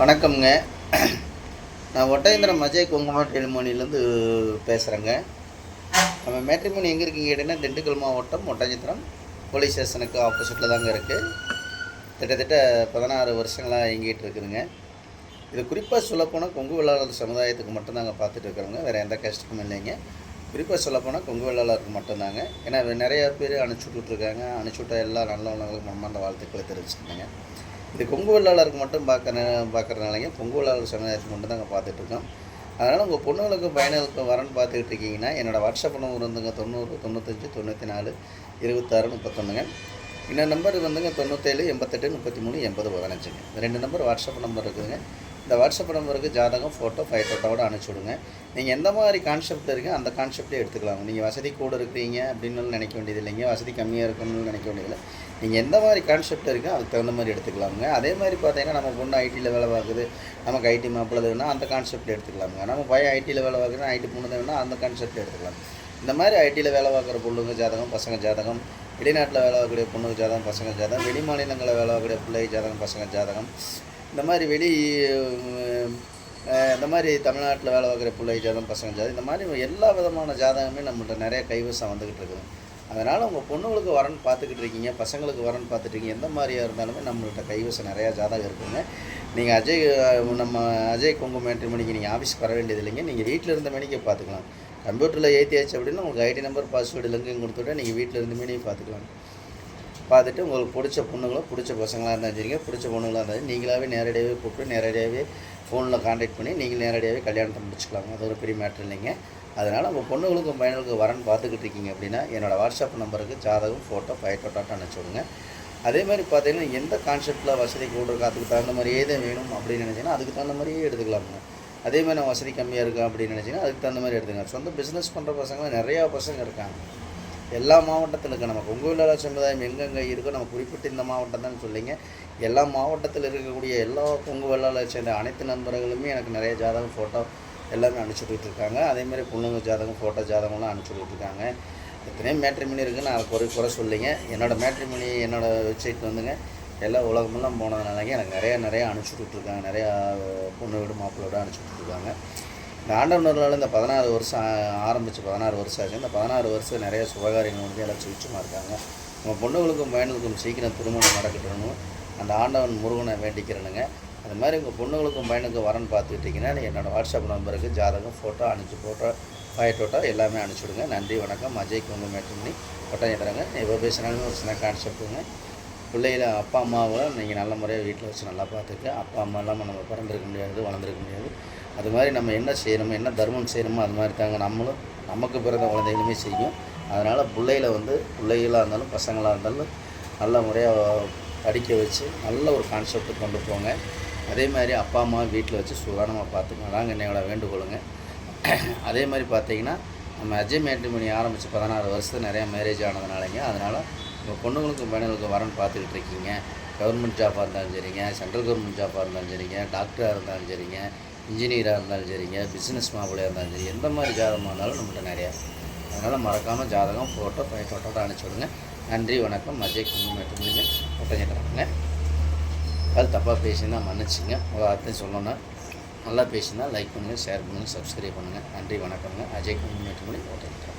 வணக்கம்ங்க. நான் ஒட்டயந்திரம் அஜய் குங்குமம் டெலிமோனிலேருந்து பேசுகிறேங்க நம்ம மேட்ரிமோனி எங்கே இருக்கீங்க கேட்டிங்கன்னா திண்டுக்கல் மாவட்டம் ஒட்டயந்திரம் போலீஸ் ஸ்டேஷனுக்கு ஆப்போசிட்டில் தாங்க இருக்குது கிட்டத்தட்ட பதினாறு வருஷங்களாக இயங்கிட்டு இருக்குதுங்க. இது குறிப்பாக சொல்லப்போனால் கொங்கு வெள்ளாளர் சமுதாயத்துக்கு மட்டும்தாங்க பார்த்துட்டு இருக்கிறோங்க. வேறு எந்த கஷ்டமும் இல்லைங்க. குறிப்பாக சொல்லப்போனால் கொங்கு வெள்ளாளருக்கு மட்டும்தாங்க. ஏன்னா நிறையா பேர் அனுப்பிச்சி விட்டுருக்காங்க அனுப்பிச்சி விட்டா எல்லா நல்லவங்களுக்கு மனமார்ந்த வாழ்த்துக்களை தெரிவிச்சுக்கோங்க இது கொங்கு வெள்ளாளருக்கு மட்டும் பார்க்குற பார்க்குறதுனாலங்க கொங்கு வெள்ளாளர் சமுதாயத்துக்கு மட்டும் தாங்க பார்த்துட்ருக்கோம். அதனால் உங்கள் பொண்ணுங்களுக்கு பையனுக்கு வரன்னு பார்த்துக்கிட்டு இருக்கீங்கன்னா என்னோடய வாட்ஸ்அப் நம்பர் வந்துங்க தொண்ணூறு தொண்ணூத்தஞ்சு தொண்ணூற்றி நாலு இருபத்தாறு முப்பத்தொன்றுங்க இன்னொரு நம்பர் வந்துங்க தொண்ணூற்றேழு எண்பத்தெட்டு முப்பத்தி மூணு எண்பது பதினஞ்சுங்க. இந்த ரெண்டு நம்பர் வாட்ஸ்அப் நம்பர் இருக்குதுங்க. இந்த வாட்ஸ்அப் நம்பருக்கு ஜாதகம் ஃபோட்டோ ஃபைவ் ஃபோட்டோவோட அனுப்பிச்சி விடுங்க நீங்கள் எந்த மாதிரி கான்செப்ட் இருக்குது அந்த கான்செப்டே எடுத்துக்கலாம் நீங்கள் வசதி கூட இருக்கிறீங்க அப்படின்னு நினைக்க வேண்டியது இல்லைங்க. வசதி கம்மியாக இருக்கணும்னு நினைக்க வேண்டியதில்லை. நீங்கள் எந்த மாதிரி கான்செப்ட் இருக்கோ அதுக்கு தகுந்த மாதிரி எடுத்துக்கலாமுங்க அதே மாதிரி பார்த்தீங்கன்னா நம்ம பொண்ணு ஐடியில் வேலை பார்க்குது. நமக்கு ஐடி மாப்பிள்ளை வேணும்னா அந்த கான்செப்ட் எடுத்துக்கலாமுங்க நம்ம பையன் ஐடியில் வேலை பார்க்குறோன்னா ஐடி பொண்ணு வேணும்னா அந்த கான்செப்ட் எடுத்துக்கலாம். இந்த மாதிரி ஐடியில் வேலை பார்க்குற பொண்ணுங்க ஜாதகம் பசங்க ஜாதகம் வெளிநாட்டில் வேலை பார்க்கக்கூடிய பொண்ணுங்க ஜாதகம் பசங்க ஜாதகம் வெளி மாநிலங்களில் வேலை பார்க்கக்கூடிய பிள்ளை ஜாதகம் பசங்க ஜாதகம் இந்த மாதிரி வெளி இந்த மாதிரி தமிழ்நாட்டில் வேலை பார்க்குற பிள்ளை ஜாதகம் பசங்க ஜாதகம் இந்த மாதிரி எல்லா விதமான ஜாதகமே நம்மள்ட்ட நிறைய கைவசம் வந்துக்கிட்டு இருக்குது. அதனால் உங்கள் பொண்ணுங்களுக்கு வரன் பார்த்துக்கிட்டு இருக்கீங்க பசங்களுக்கு வரன் பார்த்துட்டு இருக்கீங்க எந்த மாதிரியாக இருந்தாலுமே நம்மள்ட்ட கைவசம் நிறையா ஜாதகம் இருக்குங்க. நீங்கள் அஜய் நம்ம அஜய் கொங்கு மேட்ரிமணிக்கு நீங்கள் ஆஃபீஸ்க்கு வர வேண்டியது இல்லைங்க. நீங்கள் வீட்டில் இருந்த மணிக்கே பார்த்துக்கலாம். கம்ப்யூட்டரில் ஏற்றியாச்சு அப்படின்னா உங்களுக்கு ஐடி நம்பர் பாஸ்வேர்டு லிங்கையும் கொடுத்துட்டா நீங்கள் வீட்டில் இருந்த மணியும் பார்த்துக்கலாம். பார்த்துட்டு உங்களுக்கு பிடிச்ச பொண்ணுங்களோ பிடிச்ச பசங்களாக இருந்தாலும் சரிங்க பிடிச்ச பொண்ணுங்களாக இருந்தாலும் நீங்களாகவே நேரடியாகவே கூப்பிட்டு நேரடியாகவே ஃபோனில் காண்டாக்ட் பண்ணி நீங்கள் நேரடியாகவே கல்யாணத்தை முடிச்சுக்கலாம் அது ஒரு பெரிய மேட்ரு இல்லைங்க. அதனால் உங்கள் பொண்ணுங்களுக்கும் பையனுக்கும் வரன்னு பார்த்துக்கிட்டு இருக்கீங்க அப்படின்னா என்னோடய வாட்ஸ்அப் நம்பருக்கு ஜாதகம் ஃபோட்டோ ஃபைட்டோட்டாட்டம் அனுப்பிச்சி விடுங்க அதே மாதிரி பார்த்தீங்கன்னா எந்த கான்செப்டில் வசதி கூட இருக்கோ அதுக்கு தகுந்த மாதிரியே தான் வேணும் அப்படின்னு நினச்சிங்கன்னா அதுக்கு தகுந்த மாதிரியே எடுத்துக்கலாமுங்க அதே மாதிரி நான் வசதி கம்மியாக இருக்கா அப்படின்னு நினச்சிங்கன்னா அதுக்கு தகுந்த மாதிரி எடுத்துங்க சொந்த பிஸ்னஸ் பண்ணுற பசங்க நிறையா பசங்க இருக்காங்க. எல்லா மாவட்டத்தில் இருக்க. நம்ம கொங்கு வேளாளர் சமுதாயம் எங்கெங்கே இருக்கோ நம்ம குறிப்பிட்டு இந்த மாவட்டம் தான் சொல்லிங்க எல்லா மாவட்டத்தில் இருக்கக்கூடிய எல்லா கொங்கு வேளாளர் சேர்ந்த அனைத்து நண்பர்களுமே எனக்கு நிறைய ஜாதகம் ஃபோட்டோ எல்லாமே அனுப்பிச்சுட்டு இருக்காங்க அதேமாதிரி பொண்ணுங்க ஜாதகம் ஃபோட்டோ ஜாதகம்லாம் அனுப்பிச்சி இருக்காங்க எத்தனையோ மேட்ரிமணி இருக்குன்னு நான் குறை குறை சொல்லிங்க. என்னோடய மேட்ரிமணி என்னோடய வெப்சைட் வந்துங்க. எல்லா உலகமெல்லாம் போனதுனாலங்க எனக்கு நிறையா நிறையா அனுப்பிச்சி கொடுத்துருக்காங்க நிறையா பொண்ணு வீடு மாப்பிள்ளை வீடு கொடுத்துருக்காங்க இந்த ஆண்டவனர்களால் இந்த பதினாறு வருஷம் ஆரம்பித்து பதினாறு வருஷம் ஆச்சு. இந்த பதினாறு வருஷம் நிறைய சுபகாரியங்கள் வந்து எல்லாம் சுவிச்சமாக இருக்காங்க. நம்ம பொண்ணுகளுக்கும் பையனுக்கும் சீக்கிரம் திருமணம் நடக்கட்டணும் அந்த ஆண்டவன் முருகனை வேண்டிக்கிறேனுங்க. அது மாதிரி உங்கள் பொண்ணுகளுக்கும் பையனுக்கும் வரன்னு பார்த்துக்கிட்டிங்கன்னா என்னோடய வாட்ஸ்அப் நம்பருக்கு ஜாதகம் ஃபோட்டோ அனுப்பிச்சு ஃபோட்டோ ஃபோட்டோ எல்லாமே அனுப்பிச்சுடுங்க. நன்றி வணக்கம். அஜய் குங்கு மேட்ரிமணி ஒட்டஞ்சத்திரங்க இப்போ பேசினாலும் ஒரு சின்ன கான்செப்ட்டுங்க பிள்ளைகள அப்பா அம்மாவை நீங்கள் நல்ல முறையாக வீட்டில் வச்சு நல்லா பார்த்துக்க. அப்பா அம்மா இல்லாமல் நம்ம பிறந்திருக்க முடியாது வளர்ந்துருக்க முடியாது. அது மாதிரி நம்ம என்ன செய்யணுமோ என்ன தர்மம் செய்யணுமோ அது மாதிரி தாங்க நம்மளும் நமக்கு பிறந்த குழந்தைகளுமே செய்யும். அதனால் பிள்ளைகளை வந்து பிள்ளைகளாக இருந்தாலும் பசங்களாக இருந்தாலும் நல்ல முறையாக படிக்க வச்சு நல்ல ஒரு கான்செப்ட் கொண்டு போங்க. அதே மாதிரி அப்பா அம்மா வீட்டில் வச்சு சுகானமாக பார்த்துக்கணும் நாங்கள் என்னையோட வேண்டுகோளுங்க. அதே மாதிரி பார்த்தீங்கன்னா நம்ம அஜய் மேட்ரிமணி ஆரம்பித்து பதினாறு வருஷத்துக்கு நிறையா மேரேஜ் ஆனதுனாலங்க அதனால் இப்போ பொண்ணுங்களுக்கும் பையனுங்களுக்கும் வரன்னு பார்த்துக்கிட்டு இருக்கீங்க. கவர்மெண்ட் ஜாப்பாக இருந்தாலும் சரிங்க. சென்ட்ரல் கவர்மெண்ட் ஜாப்பாக இருந்தாலும் சரிங்க. டாக்டராக இருந்தாலும் சரிங்க. இன்ஜினியராக இருந்தாலும் சரிங்க. பிஸ்னஸ் மாப்பிள்ளையாக இருந்தாலும் சரி. எந்த மாதிரி ஜாதகமாக இருந்தாலும் நம்மகிட்ட நிறையா அதனால் மறக்காமல் ஜாதகம் ஃபோட்டோ ஃபோட்டோட அனுப்பிச்சி விடுங்க. நன்றி வணக்கம். அஜய் குங்கு மேட்ரிமணிங்க ஒட்டஞ்சிக்கிறாங்க அது தப்பாக பேசினா மன்னிச்சுங்க. ஒரு அர்த்தம் சொல்லணும்னா நல்லா பேசினா லைக் பண்ணுங்கள் ஷேர் பண்ணுங்கள் சப்ஸ்கிரைப் பண்ணுங்கள் நன்றி வணக்கங்க அஜய் குங்கு மேட்ரிமணி ஒட்டஞ்சிக்கிறேன்